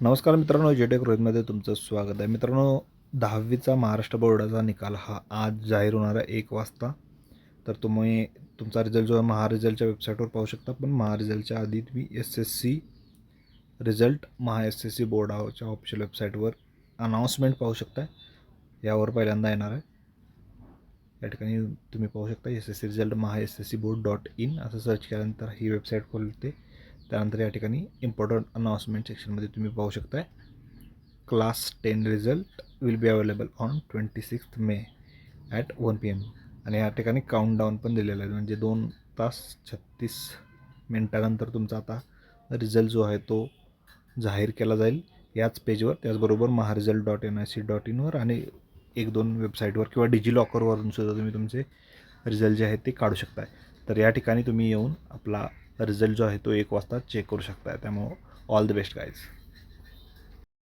नमस्कार मित्रांनो जेटेक रोहितमध्ये तुमचं स्वागत आहे. मित्रांनो दहावीचा महाराष्ट्र बोर्डाचा निकाल हा आज जाहीर होणार आहे एक वाजता. तर तुम्ही तुमचा रिझल्ट जो आहे महारिझल्टच्या वेबसाईटवर पाहू शकता. पण महारिझल्टच्या आधी तुम्ही S S C result Maha S S C बोर्डाच्या ऑफिशियल वेबसाईटवर अनाऊन्समेंट पाहू शकता यावर पहिल्यांदा येणार आहे. या ठिकाणी तुम्ही पाहू शकता S S C result Maha S S C board dot in असं सर्च केल्यानंतर ही वेबसाईट खोलते. त्यानंतर या ठिकाणी इम्पॉर्टंट अनाउन्समेंट सेक्शनमध्ये तुम्ही पाहू शकताय. Class ten result will be available on twenty sixth May at one P M आणि या ठिकाणी काउंटडाऊन पण दिलेलं आहे. म्हणजे दोन तास छत्तीस मिनटानंतर तुमचा आता रिझल्ट जो आहे तो जाहीर केला जाईल. याच पेजवर त्याचबरोबर Maharesult dot N I C dot इनवर आणि एक दोन वेबसाईटवर किंवा डिजी लॉकरवरून सुद्धा तुम्ही तुमचे रिझल्ट जे आहेत ते काढू शकताय. तर या ठिकाणी तुम्ही येऊन आपला रिझल्ट जो आहे तो एक वाजता चेक करू शकताय. त्यामुळं ऑल द बेस्ट गाईज